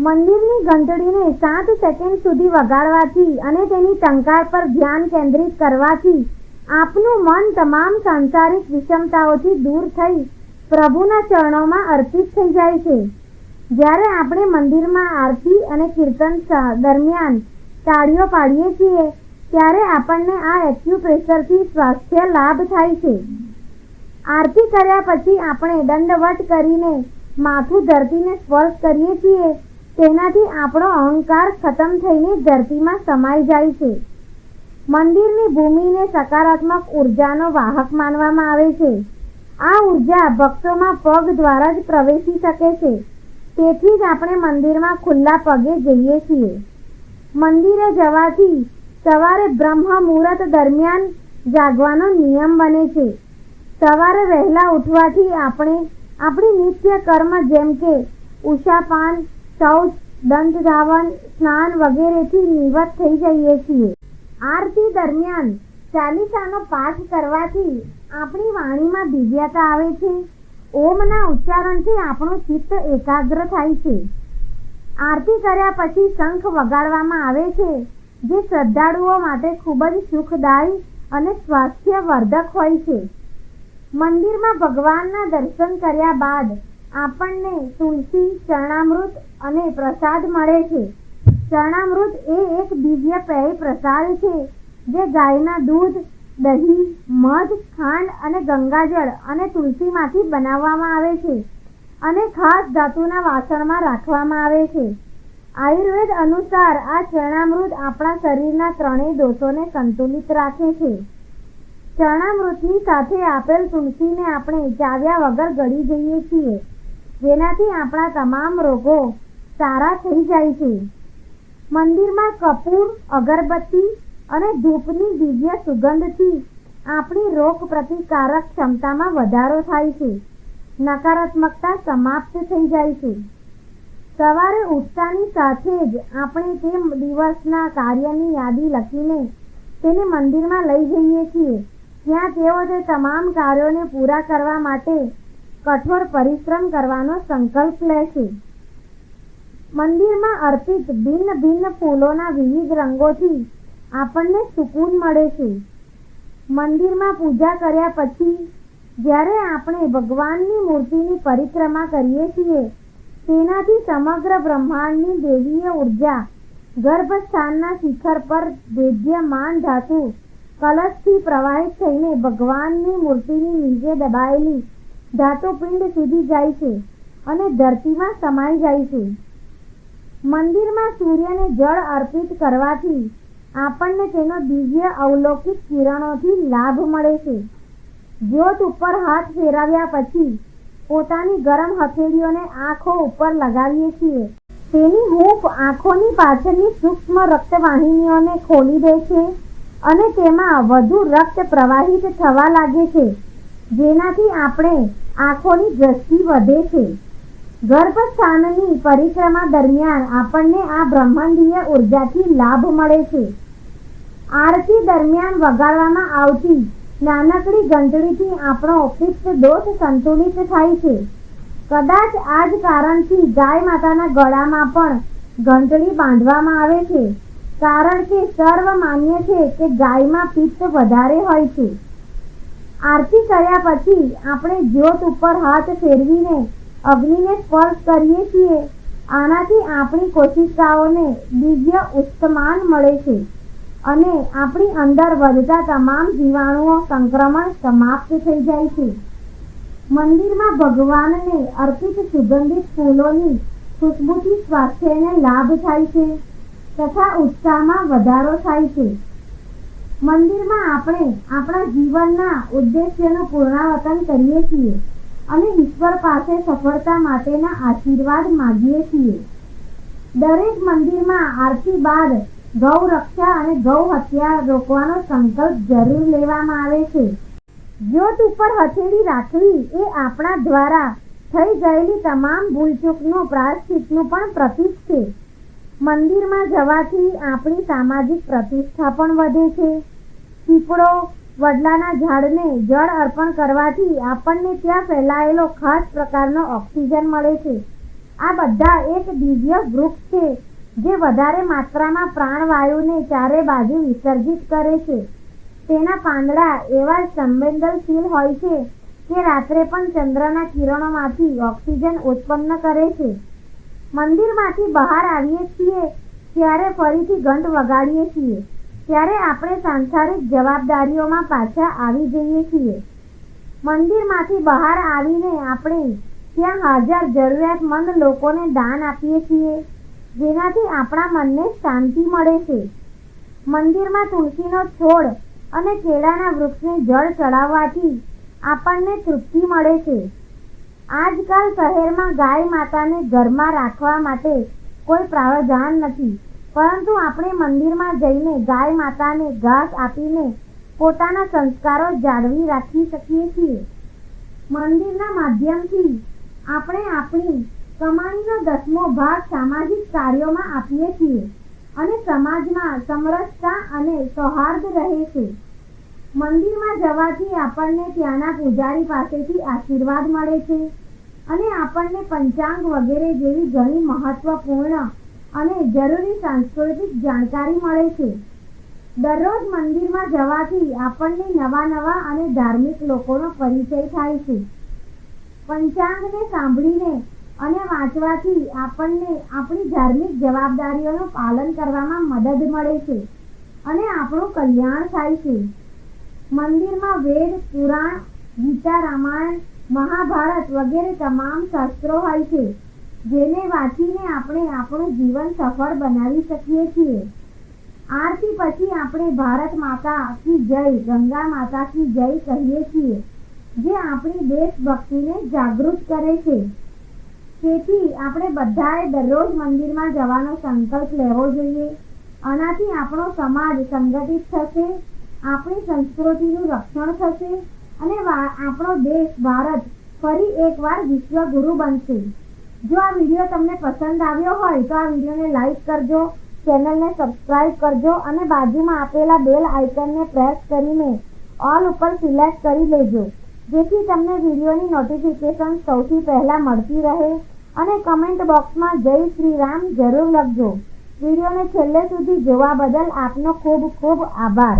મંદિરની ઘંટડીને સાત સેકન્ડ સુધી વગાડવાથી અને તેની ટંકાર પર ધ્યાન કેન્દ્રિત કરવાથી આપનું મન તમામ સાંસારિક વિષમતાઓથી દૂર થઈ પ્રભુના ચરણોમાં અર્પિત થઈ જાય છે. જ્યારે આપણે મંદિરમાં આરતી અને કીર્તન દરમિયાન તાળીઓ પાડીએ છીએ, ત્યારે આપણને આ એક્યુપ્રેશરથી સ્વાસ્થ્ય લાભ થાય છે. આરતી કર્યા પછી આપણે દંડવટ કરીને માથું ધરતીને સ્પર્શ કરીએ છીએ તેનાથી આપણો અહંકાર ખતમ થઈને ધરતીમાં સમાઈ જાય છે. મંદિરની ભૂમિને સકારાત્મક ઉર્જાનો વાહક માનવામાં આવે છે. આ ઊર્જા ભક્તોમાં પગ દ્વારા જ પ્રવેશી શકે છે. તેથી જ આપણે મંદિરમાં ખુલ્લા પગે જઈએ છીએ. મંદિરે જવાથી સવારે બ્રહ્મ મુહૂર્ત દરમિયાન જાગવાનો નિયમ બને છે. સવારે વહેલા ઉઠવાથી આપણે આપણી નિત્ય કર્મ જેમ કે ઉષાપાન શૌચ દંત ધાવન, સ્નાન વગેરેથી નિવૃત્ત થઈ જઈએ છીએ. આરતી દરમિયાન ચાલીસાનો પાઠ કરવાથી આપણી વાણીમાં દિવ્યતા આવે છે. ઓમના ઉચ્ચારણથી આપણું ચિત્ત એકાગ્ર થાય છે. આરતી કર્યા પછી શંખ વગાડવામાં આવે છે, જે શ્રદ્ધાળુઓ માટે ખૂબ જ સુખદાયી અને સ્વાસ્થ્યવર્ધક હોય છે. મંદિરમાં ભગવાનના દર્શન કર્યા બાદ આપણને તુલસી, ચરણામૃત અને પ્રસાદ મળે છે. ચરણામૃત એ એક દિવ્ય પેય પ્રસાદ છે, જે ગાયના દૂધ, દહીં, મધ, ખાંડ અને ગંગાજળ અને તુલસીમાંથી બનાવવામાં આવે છે અને ખાસ ધાતુના વાસણમાં રાખવામાં આવે છે. આયુર્વેદ અનુસાર આ ચરણામૃત આપણા શરીરના ત્રણેય દોષોને સંતુલિત રાખે છે. ચરણામૃતની સાથે આપેલ તુલસીને આપણે ચાવ્યા વગર ગળી જઈએ છીએ. જેનાથી આપણા તમામ રોગો સારા થઈ જાય છે. મંદિરમાં કપૂર, અગરબત્તી અને ધૂપની દિવ્ય સુગંધથી આપણી રોગ પ્રતિકારક ક્ષમતામાં વધારો થાય છે. નકારાત્મકતા સમાપ્ત થઈ જાય છે. સવારે ઉઠતાની સાથે જ આપણે તે દિવસના કાર્યની યાદી લખીને તેને મંદિરમાં લઈ જઈએ છીએ. ત્યાં તેઓ તે તમામ કાર્યોને પૂરા કરવા માટે કઠોર પરિશ્રમ કરવાનો સંકલ્પ લેશે. મંદિરમાં અર્પિત ભિન્ન ભિન્ન ફૂલોના વિવિધ રંગોથી આપણને સુકૂન મળે છે. મંદિરમાં પૂજા કર્યા પછી, જ્યારે આપણે ભગવાનની મૂર્તિની પરિક્રમા કરીએ છીએ, તેનાથી સમગ્ર બ્રહ્માંડની દેવીય ઊર્જા ગર્ભસ્થાનના શિખર પર વેદ્યમાન ધાતુ કલશથી પ્રવાહિત થઈને ભગવાનની મૂર્તિની નીચે દબાયેલી ધાતુપિંડ સુધી જાય છે અને ધરતીમાં સમાઈ જાય છે. મંદિરમાં સૂર્યને જળ અર્પિત કરવાથી આપણને તેનો દિવ્ય અવલૌકિક કિરણોથી લાભ મળે છે. જ્યોત ઉપર હાથ ફેરવ્યા પછી પોતાની ગરમ હથેળીઓને આંખો ઉપર લગાવીએ છીએ. તેની હૂંફ આંખોની પાછળની સૂક્ષ્મ રક્તવાહિનીઓને ખોલી દે છે અને તેમાં વધુ રક્ત પ્રવાહિત થવા લાગે છે. જેનાથી આપણે આંખોની દ્રષ્ટિ વધે છે. ગર્ભસ્થાનની પરિક્રમા દરમિયાન આપણને આ બ્રહ્માંડીય ઉર્જાથી લાભ મળે છે. આરતી દરમિયાન વગાડવામાં આવતી નાનકડી ઘંટડીથી આપણો પિત્ત દોષ સંતુલિત થાય છે. કદાચ આ જ કારણથી ગાય માતાના ગળામાં પણ ઘંટડી બાંધવામાં આવે છે. કારણ કે સર્વ માન્ય છે કે ગાયમાં પિત્ત વધારે હોય છે. આરતી કર્યા પછી આપણે જ્યોત ઉપર હાથ ફેરવીને અગ્નિને સ્પર્શ કરીએ છીએ. આનાથી આપણી કોશિકાઓને દિવ્ય ઉષ્ટમાન મળે છે અને આપણી અંદર વધતા તમામ જીવાણુઓ સંક્રમણ સમાપ્ત થઈ જાય છે. મંદિરમાં ભગવાનને અર્પિત સુગંધિત ફૂલોની ખુશ્બુથી સ્વાસ્થ્યને લાભ થાય છે તથા ઉત્સાહમાં વધારો થાય છે. મંદિરમાં આપણે આપણા જીવનના ઉદ્દેશ્યનું પૂર્ણાવતન કરીએ છીએ અને ઈશ્વર પાસે સફળતા માટેના આશીર્વાદ માગીએ છીએ. દરેક મંદિરમાં આરતી બાદ ગૌ રક્ષા અને ગૌ હત્યા રોકવાનો સંકલ્પ જરૂર લેવામાં આવે છે. જ્યોત ઉપર હથેળી રાખવી એ આપણા દ્વારા થઈ ગયેલી તમામ ભૂલચૂકનું, પ્રાયશ્ચિતનું પણ પ્રતીક છે. મંદિરમાં જવાથી આપણી સામાજિક પ્રતિષ્ઠા પણ વધે છે. પીપળો વડલાના ઝાડને જળ અર્પણ કરવાથી આપણને ત્યાં ફેલાયેલો ખાસ પ્રકારનો ઓક્સિજન મળે છે. આ બધા એક દિવ્ય વૃક્ષ છે, જે વધારે માત્રામાં પ્રાણવાયુને ચારે બાજુ વિસર્જિત કરે છે. તેના પાંદડા એવા સંવેદનશીલ હોય છે કે રાત્રે પણ ચંદ્રના કિરણોમાંથી ઓક્સિજન ઉત્પન્ન કરે છે. મંદિરમાંથી બહાર આવીએ છીએ, ત્યારે ફરીથી ઘંટ વગાડીએ છીએ. ત્યારે આપણે સાંસારિક જવાબદારીઓમાં પાછા આવી જઈએ છીએ. મંદિરમાંથી બહાર આવીને આપણે ત્યાં હાજર જરૂરિયાતમંદ લોકોને દાન આપીએ છીએ, જેનાથી આપણા મનને શાંતિ મળે છે. મંદિરમાં તુલસીનો છોડ અને કેળાના વૃક્ષને જળ ચડાવવાથી આપણને તૃપ્તિ મળે છે. આજકાલ શહેરમાં ગાય માતાને ઘરમાં રાખવા માટે કોઈ પ્રાવધાન નથી. પરંતુ આપણે મંદિરમાં જઈને ગાય માતાને ઘાસ આપીને પોતાના સંસ્કારો જાળવી રાખી શકીએ છીએ. મંદિરના માધ્યમથી આપણે આપણી કમાણીનો દસમો ભાગ સામાજિક કાર્યોમાં આપીએ છીએ અને સમાજમાં સમરસતા અને સૌહાર્દ રહે છે. મંદિરમાં જવાથી આપણને ત્યાંના પૂજારી પાસેથી આશીર્વાદ મળે છે અને આપણને પંચાંગ વગેરે જેવી ઘણી મહત્વપૂર્ણ અને જરૂરી સાંસ્કૃતિક જાણકારી મળે છે. દરરોજ મંદિરમાં જવાથી આપણને નવા નવા અને ધાર્મિક લોકોનો પરિચય થાય છે. પંચાંગને સાંભળીને અને વાંચવાથી આપણને આપણી ધાર્મિક જવાબદારીઓનું પાલન કરવામાં મદદ મળે છે અને આપણું કલ્યાણ થાય છે. મંદિરમાં વેદ, પુરાણ, ગીતા, રામાયણ, મહાભારત વગેરે તમામ શાસ્ત્રો હોય છે. જેને વાંચીને આપણે આપણું જીવન સફળ બનાવી શકીએ છીએ. આરતી પછી આપણે ભારત માતા કી જય, ગંગા માતા કી જય કહીએ છીએ, જે આપણી દેશભક્તિને જાગૃત કરે છે. તેથી આપણે બધાએ દરરોજ મંદિરમાં જવાનો સંકલ્પ લેવો જોઈએ. આનાથી આપણો સમાજ સંગઠિત થશે, આપણી સંસ્કૃતિનું રક્ષણ થશે અને આપણો દેશ ભારત ફરી એકવાર વિશ્વગુરુ બનશે. જો આ વીડિયો તમને પસંદ આવ્યો હોય તો આ વિડીયોને લાઈક કરજો, ચેનલને સબસ્ક્રાઇબ કરજો અને બાજુમાં આપેલા બેલ આઇકનને પ્રેસ કરીને ઓલ ઉપર સિલેક્ટ કરી લેજો જેથી તમને વિડીયોની નોટિફિકેશન સૌથી પહેલા મળતી રહે અને કમેન્ટ બોક્સમાં જય શ્રી રામ જરૂર લખજો. વિડીયોને છેલ્લે સુધી જોવા બદલ આપનો ખૂબ ખૂબ આભાર.